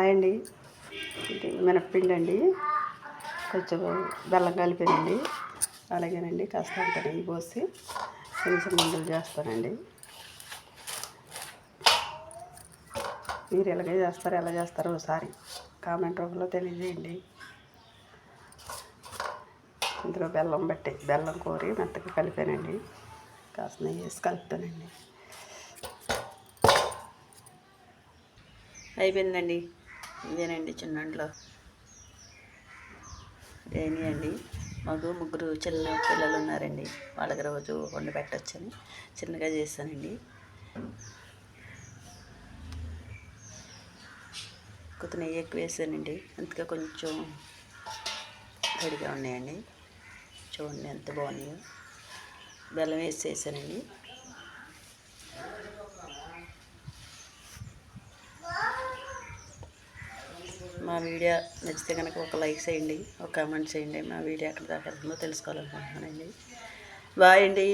అండి ఇది మినప్పిండి అండి కొంచెం బెల్లం కలిపిందండి అలాగేనండి కాస్త అంత నెయ్యి పోసి చిన్న చిన్న ముందులు చేస్తానండి. మీరు ఎలాగే చేస్తారో ఎలా చేస్తారో ఒకసారి కామెంట్ రూపంలో తెలియజేయండి. ఇందులో బెల్లం బట్టి బెల్లం కోరి మెత్తగా కలిపానండి. కాస్త నెయ్యి వేసి కలుపుతానండి. అయిపోయిందండి. ఇదేనండి చిన్నంట్లో. ఏమి అండి? మాకు ముగ్గురు చిల్ల పిల్లలు ఉన్నారండి. వాళ్ళకి రోజు వండి పెట్టచ్చని చిన్నగా చేస్తానండి. కొత్త నెయ్యి ఎక్కువ వేసానండి. అందుకే కొంచెం గడిగా ఉన్నాయండి. చూడండి ఎంత బాగున్నాయో. బెల్లం వేసి మా వీడియో నచ్చితే కనుక ఒక లైక్ చేయండి ఒక కామెంట్ చేయండి. మా వీడియో ఎక్కడ దాకా వెళ్తుందో తెలుసుకోవాలనుకుంటున్నానండి. బాయ్ అండి.